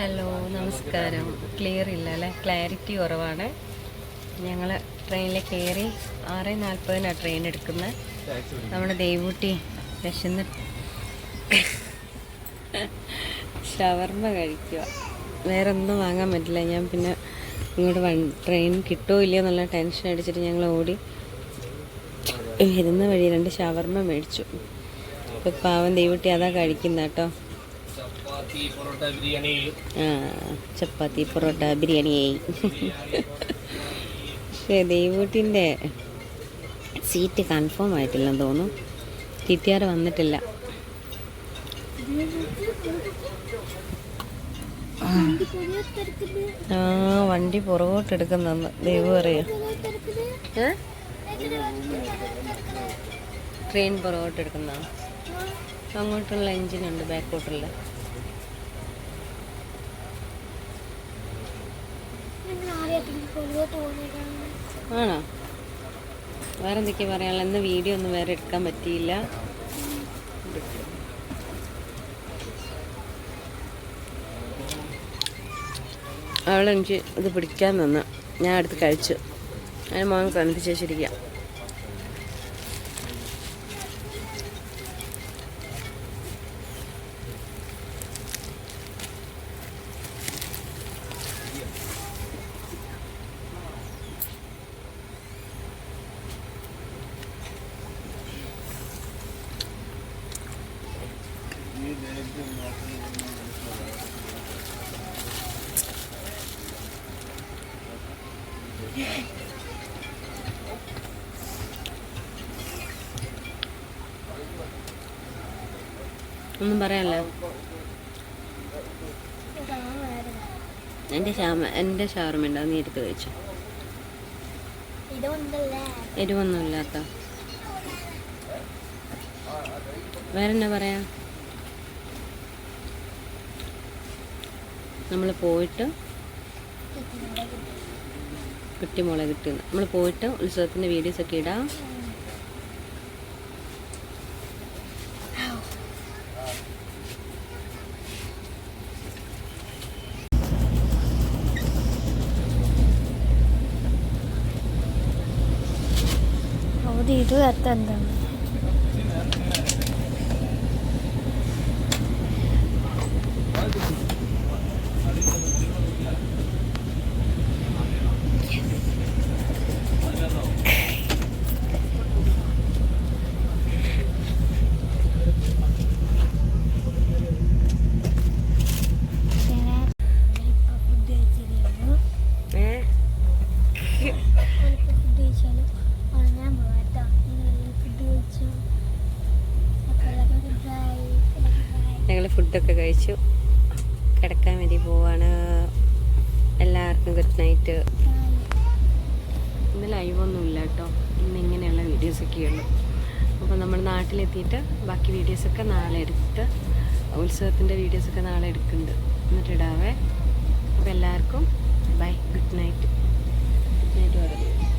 Hello നമസ്കാരം. Clear ഇല്ല അല്ലേ ക്ലാരിറ്റി കുറവാണ്. ഞങ്ങൾ ട്രെയിനിൽ കയറി ആറ് നാൽപ്പതിനാണ് ട്രെയിൻ എടുക്കുന്നത് നമ്മുടെ ദേവൂട്ടി വിശന്ന് ഷവർമ കഴിക്കുക വേറെ ഒന്നും വാങ്ങാൻ പറ്റില്ല. ഞാൻ പിന്നെ ഇങ്ങോട്ട് വൺ ട്രെയിൻ കിട്ടുമോ ഇല്ലയോ എന്നുള്ള ടെൻഷൻ അടിച്ചിട്ട് ഞങ്ങൾ ഓടി വരുന്ന വഴി രണ്ട് ഷവർമ മേടിച്ചു. ഇപ്പം പാവം ദേവൂട്ടി അതാ കഴിക്കുന്ന കേട്ടോ. ചപ്പാത്തി പൊറോട്ട ബിരിയാണി. ചപ്പാത്തി ബിരിയാണിയായി ദേവൂട്ടിന്റെ സീറ്റ് കൺഫേം ആയിട്ടില്ലെന്ന് തോന്നുന്നു. ടി വന്നിട്ടില്ല. ആ വണ്ടി പുറകോട്ട് എടുക്കുന്നെന്ന് ദൈവം അറിയാം. ട്രെയിൻ പുറകോട്ട് എടുക്കുന്ന അങ്ങോട്ടുള്ള എഞ്ചിനുണ്ട് ബാക്കോട്ടുള്ള ആണോ? വേറെ എന്തൊക്കെയാ പറയാനുള്ള ഇന്ന് വീഡിയോ ഒന്നും വേറെ എടുക്കാൻ പറ്റിയില്ല. അവളെനിക്ക് ഇത് പിടിക്കാൻ തന്നു. ഞാൻ അടുത്ത് കഴിച്ചു. അതിന് മോൻ തണുപ്പിച്ച് ഒന്നും പറയാനല്ലോ. എന്റെ ഷാമ എന്റെ ഷവർമ്മ ഉണ്ട്? അത് നീ എടുത്ത് കഴിച്ചു. എരിവൊന്നും ഇല്ലാത്ത വേറെന്നാ പറയാ? നമ്മൾ പോയിട്ട് കിട്ടിമോളെ കിട്ടി നമ്മൾ പോയിട്ട് ഉത്സവത്തിന്റെ വീഡിയോസൊക്കെ ഇടാം. ഇത് എത്തെന്താണ് ഫുഡൊക്കെ കഴിച്ചു. കിടക്കാൻ വേണ്ടി പോവാണ്. എല്ലാവർക്കും ഗുഡ് നൈറ്റ് ഇന്ന് ലൈവൊന്നുമില്ല കേട്ടോ. ഇന്ന് ഇങ്ങനെയുള്ള വീഡിയോസൊക്കെ ഉള്ളൂ. അപ്പോൾ നമ്മൾ നാട്ടിലെത്തിയിട്ട് ബാക്കി വീഡിയോസൊക്കെ നാളെ എടുത്ത് ഉത്സവത്തിന്റെ വീഡിയോസൊക്കെ നാളെ എടുക്കുന്നുണ്ട്. എന്നിട്ട് ഇടാവേ. അപ്പോൾ എല്ലാവർക്കും bye good night good night പറഞ്ഞു